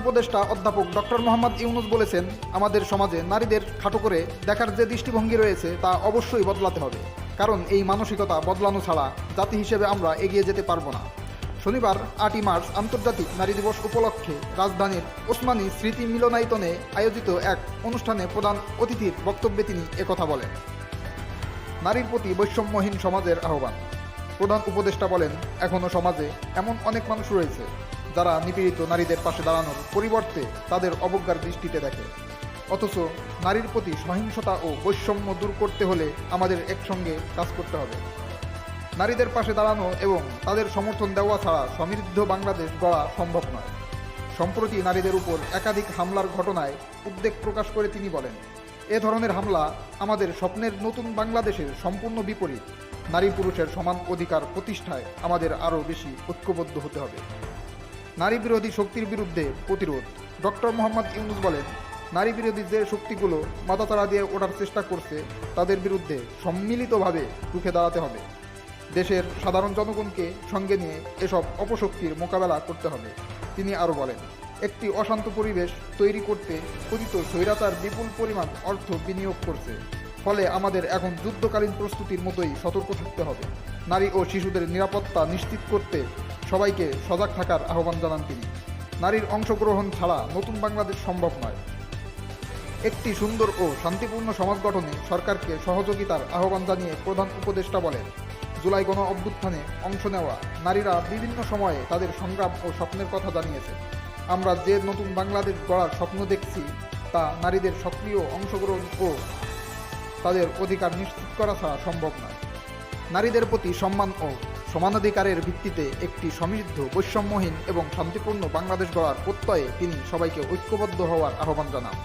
উপদেষ্টা অধ্যাপক ডক্টর মোহাম্মদ ইউনুস বলেছেন, আমাদের সমাজে নারীদের খাটো করে দেখার যে দৃষ্টিভঙ্গি রয়েছে তা অবশ্যই বদলাতে হবে। কারণ এই মানসিকতা বদলানো ছাড়া জাতি হিসেবে আমরা এগিয়ে যেতে পারব না। শনিবার, আটই মার্চ আন্তর্জাতিক নারী দিবস উপলক্ষে রাজধানীর ওসমানী স্মৃতি মিলনায়তনে আয়োজিত এক অনুষ্ঠানে প্রধান অতিথির বক্তব্যে তিনি একথা বলেন। নারীর প্রতি বৈষম্যহীন সমাজের আহ্বান। প্রধান উপদেষ্টা বলেন এখনও সমাজে এমন অনেক মানুষ রয়েছে যারা নিপীড়িত নারীদের পাশে দাঁড়ানোর পরিবর্তে তাদের অবজ্ঞার দৃষ্টিতে দেখে। অথচ নারীর প্রতি সহিংসতা ও বৈষম্য দূর করতে হলে আমাদের একসঙ্গে কাজ করতে হবে। নারীদের পাশে দাঁড়ানো এবং তাদের সমর্থন দেওয়া ছাড়া সমৃদ্ধ বাংলাদেশ গড়া সম্ভব নয়। সম্প্রতি নারীদের উপর একাধিক হামলার ঘটনায় উদ্বেগ প্রকাশ করে তিনি বলেন, এ ধরনের হামলা আমাদের স্বপ্নের নতুন বাংলাদেশের সম্পূর্ণ বিপরীত। নারী পুরুষের সমান অধিকার প্রতিষ্ঠায় আমাদের আরও বেশি ঐক্যবদ্ধ হতে হবে। নারী বিরোধী শক্তির বিরুদ্ধে প্রতিরোধ। ডক্টর মোহাম্মদ ইউনুস বলেন নারী বিরোধী যে শক্তিগুলো মাথাচাড়া দিয়ে ওঠার চেষ্টা করছে, তাদের বিরুদ্ধে সম্মিলিতভাবে রুখে দাঁড়াতে হবে। দেশের সাধারণ জনগণকে সঙ্গে নিয়ে এসব অপশক্তির মোকাবেলা করতে হবে, তিনি আরও বলেন। একটি অশান্ত পরিবেশ তৈরি করতে কথিত স্বৈরাচার বিপুল পরিমাণ অর্থ বিনিয়োগ করছে। ফলে আমাদের এখন যুদ্ধকালীন প্রস্তুতির মতোই সতর্ক থাকতে হবে। নারী ও শিশুদের নিরাপত্তা নিশ্চিত করতে সবাইকে সজাগ থাকার আহ্বান জানান তিনি। নারীর অংশগ্রহণ ছাড়া নতুন বাংলাদেশ সম্ভব নয়। একটি সুন্দর ও শান্তিপূর্ণ সমাজ গঠনে সরকারকে সহযোগিতার আহ্বান জানিয়ে প্রধান উপদেষ্টা বলেন, জুলাই গণ অভ্যুত্থানে অংশ নেওয়া নারীরা বিভিন্ন সময়ে তাদের সংগ্রাম ও স্বপ্নের কথা জানিয়েছে আমরা যে নতুন বাংলাদেশ গড়ার স্বপ্ন দেখছি, তা নারীদের সক্রিয় অংশগ্রহণ ও তাদের অধিকার নিশ্চিত করা ছাড়া সম্ভব নয়। নারীদের প্রতি সম্মান ও সমানাধিকারের ভিত্তিতে একটি সমৃদ্ধ, বৈষম্যহীন এবং শান্তিপূর্ণ বাংলাদেশ গড়ার প্রত্যয়ে তিনি সবাইকে ঐক্যবদ্ধ হওয়ার আহ্বান জানান।